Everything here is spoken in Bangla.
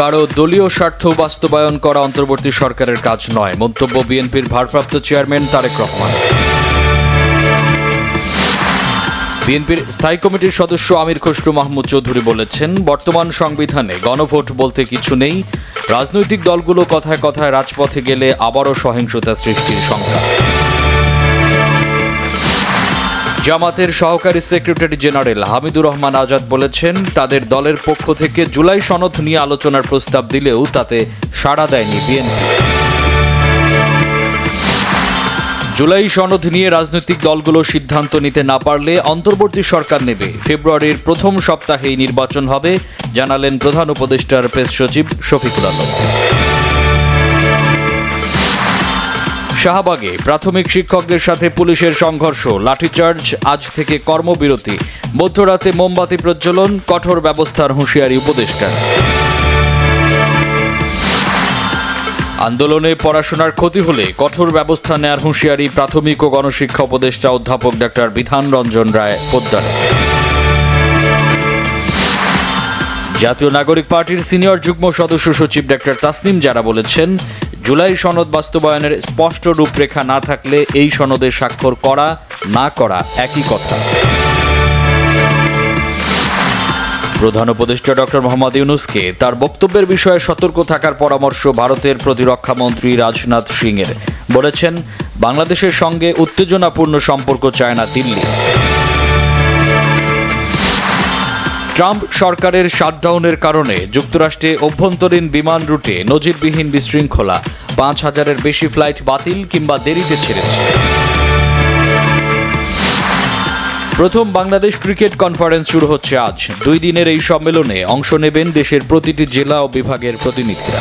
কারও দলীয় স্বার্থ বাস্তবায়ন করা অন্তর্বর্তী সরকারের কাজ নয়, মন্তব্য বিএনপির ভারপ্রাপ্ত চেয়ারম্যান তারেক রহমান। বিএনপির স্থায়ী কমিটির সদস্য আমির খসরু মাহমুদ চৌধুরী বলেছেন, বর্তমান সংবিধানে গণভোট বলতে কিছু নেই, রাজনৈতিক দলগুলো কথায় কথায় রাজপথে গেলে আবারও সহিংসতা সৃষ্টির সংখ্যা জামাতের সহকারী সেক্রেটারি জেনারেল হামিদুর রহমান আজাদ বলেছেন, তাদের দলের পক্ষ থেকে জুলাই সনদ নিয়ে আলোচনার প্রস্তাব দিলেও তাতে সাড়া দেয়নি বিএনপি। জুলাই সনদ নিয়ে রাজনৈতিক দলগুলো সিদ্ধান্ত নিতে না পারলে অন্তর্বর্তী সরকার নেবে। ফেব্রুয়ারির প্রথম সপ্তাহেই নির্বাচন হবে, জানালেন প্রধান উপদেষ্টার প্রেস সচিব শফিকুল আলম। শাহবাগে প্রাথমিক শিক্ষকদের সাথে পুলিশের সংঘর্ষ, লাঠিচার্জ, আজ থেকে কর্মবিরতি। মধ্যরাতে মোমবাতি প্রজ্বলন, কঠোর ব্যবস্থার হুঁশিয়ারি উপদেষ্টার। আন্দোলনে পড়াশোনার ক্ষতি হলে কঠোর ব্যবস্থা নেয়ার হুঁশিয়ারি প্রাথমিক ও গণশিক্ষা উপদেষ্টা অধ্যাপক ডাক্তার বিধান রঞ্জন রায় পোদ্দার। জাতীয় নাগরিক পার্টির সিনিয়র যুগ্ম সদস্য সচিব ডাক্তার তাসনিম যারা বলেছেন জুলাই সনদ বাস্তবায়নের স্পষ্ট রূপরেখা না থাকলে এই সনদে স্বাক্ষর করা না করা একই কথা। প্রধান উপদেষ্টা ডক্টর মোহাম্মদ ইউনুসকে তার বক্তব্যের বিষয়ে সতর্ক থাকার পরামর্শ ভারতের প্রতিরক্ষা মন্ত্রী রাজনাথ সিং এর বলেছেন, বাংলাদেশের সঙ্গে উত্তেজনাপূর্ণ সম্পর্ক চায় না দিল্লি ট্রাম্প সরকারের শাটডাউনের কারণে যুক্তরাষ্ট্রে অভ্যন্তরীণ বিমান রুটে নজিরবিহীন বিশৃঙ্খলা। পাঁচ হাজারের বেশি ফ্লাইট বাতিল কিংবা দেরিতে ছেড়েছে। প্রথম বাংলাদেশ ক্রিকেট কনফারেন্স শুরু হচ্ছে আজ। দুই দিনের এই সম্মেলনে অংশ নেবেন দেশের প্রতিটি জেলা ও বিভাগের প্রতিনিধিরা।